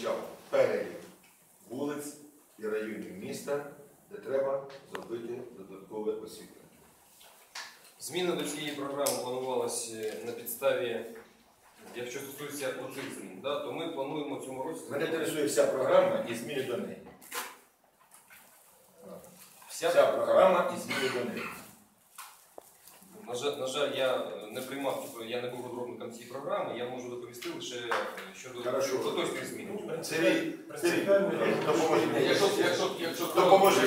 передбачав перелік вулиць і районів міста, де треба зробити додаткове освітлення. Зміни до цієї програми планувалися на підставі, якщо стосується оцих змін, да, то ми плануємо в цьому році. Мене інтересує вся програма і зміни до неї. Вся, Вся програма і зміни до неї. На, жаль, на жаль, я е, не приймав, тобто я не був розробником цієї програми, я можу доповісти лише е, щодо поточних змін. Сергій, мені. Якщо, якщо, якщо, якщо,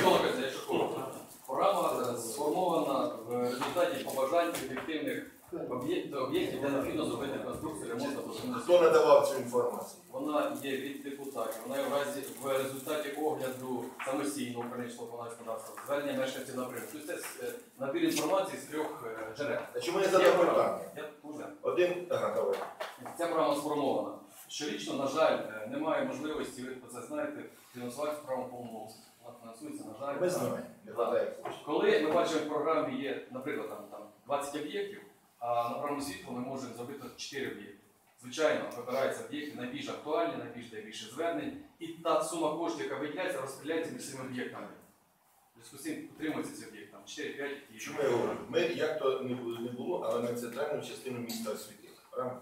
коротко, якщо коротко. Програма е, сформована в результаті побажань об'єктивних об'єктів, де необхідно зробити конструкцію ремонту Хто надавав цю інформацію? Вона є від депутатів, вона є в разі в результаті огляду самостійного управлінського комунального господарства, звернення мешканців напрямку. Тобто це е, набір інформації з трьох е, джерел. А чому я задав питання? Я. Один, ага, давай. Ця програма сформована. Щорічно, на жаль, е, немає можливості, ви про це знаєте, фінансувати програму повному обсязі. Фінансується, на жаль. Не. Коли ми бачимо в програмі є, наприклад, там, там 20 об'єктів, а на програмі світло ми можемо зробити 4 об'єкти. Звичайно, вибираються об'єкти найбільш актуальні, найбільш найбільше звернень, і та сума коштів, яка виділяється, розподіляється між цими об'єктами. Зв'язку з цим утримується ці об'єкти, там 4-5 і Чому я говорю? Ми, як то не було, але ми центральну частину міста освітили. Правильно?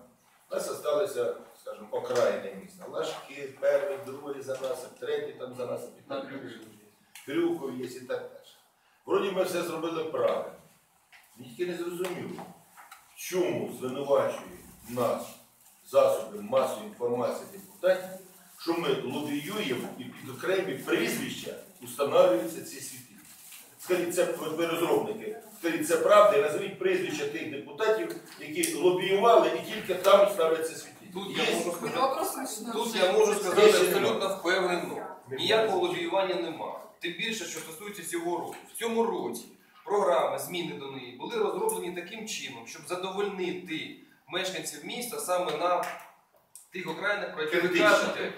У нас залишилися, скажімо, окраїни міста. Лашки, перший, другий занасип, третій там занасип. і Крюков є і так далі. Вроді ми все зробили правильно. Ніхто не зрозумів, в чому звинувачує нас засоби масової інформації депутатів, що ми лобіюємо і під окремі прізвища встановлюються ці світлі. Скажіть, це ви розробники, скажіть, це правда, і назвіть прізвища тих депутатів, які лобіювали і тільки там ставляться світлі. Тут я можу сказати, тут я можу сказати абсолютно впевнено. Ніякого лобіювання немає. Тим більше, що стосується цього року. В цьому році програми, зміни до неї були розроблені таким чином, щоб задовольнити мешканців міста саме на тих окраїнах, про які ви кажете.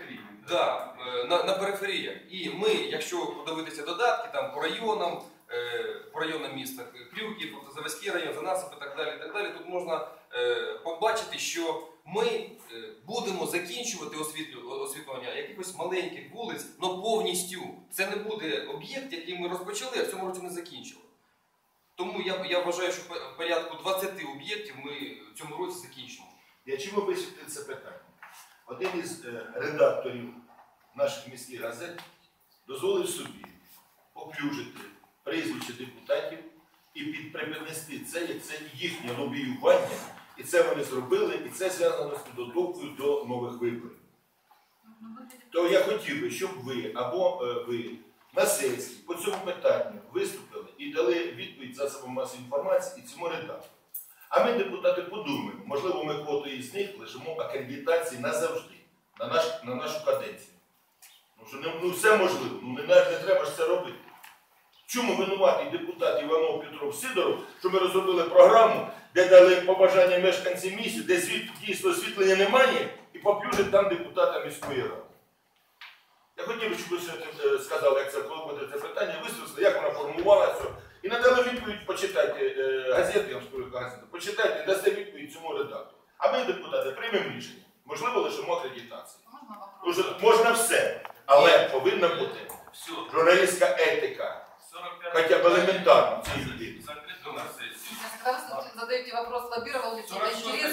Да, е, на, на периферіях. І ми, якщо подивитися додатки там по районам, е, по районам міста Крюків, Заводський район, Занасип і так далі, і так далі, тут можна е, побачити, що ми е, будемо закінчувати освітлю, якихось маленьких вулиць, але повністю це не буде об'єкт, який ми розпочали, а в цьому році не закінчили. Тому я, я вважаю, що по- порядку 20 об'єктів ми в цьому році закінчимо. Я чому висвітлив це питання? Один із е, редакторів наших міських газет дозволив собі поплюжити прізвище депутатів і підприпинести це, як це їхнє лобіювання, і це вони зробили, і це зв'язано з підготовкою до нових виборів. То я хотів би, щоб ви або е, ви на сесії по цьому питанню виступили і дали відповідь засобам масової інформації і цьому редактору. А ми, депутати, подумаємо, можливо, ми квоту із них лишимо акредитації назавжди, на, наш, на нашу каденцію. Ну, що не, ну все можливо, ну не, не треба ж це робити. Чому винуватий депутат Іванов Петров Сидоров, що ми розробили програму, де дали побажання мешканцям місця, де звід, дійсно освітлення немає, і поплюжить там депутата міської ради. Я хотів би, щоб ви е, сказали, як це буде це питання, висвітлили, як вона формувалася. І надали відповідь, почитайте е, газети, я вам скажу газету, почитайте, дасте відповідь цьому редактору. А ми, депутати, приймемо рішення. Можливо, лишимо акредитацію. Вопрос? Можна все, але повинна бути журналістська етика, 45 бы элементарно. на сесію. Задаете вопрос, лоббировал ли кто-то интерес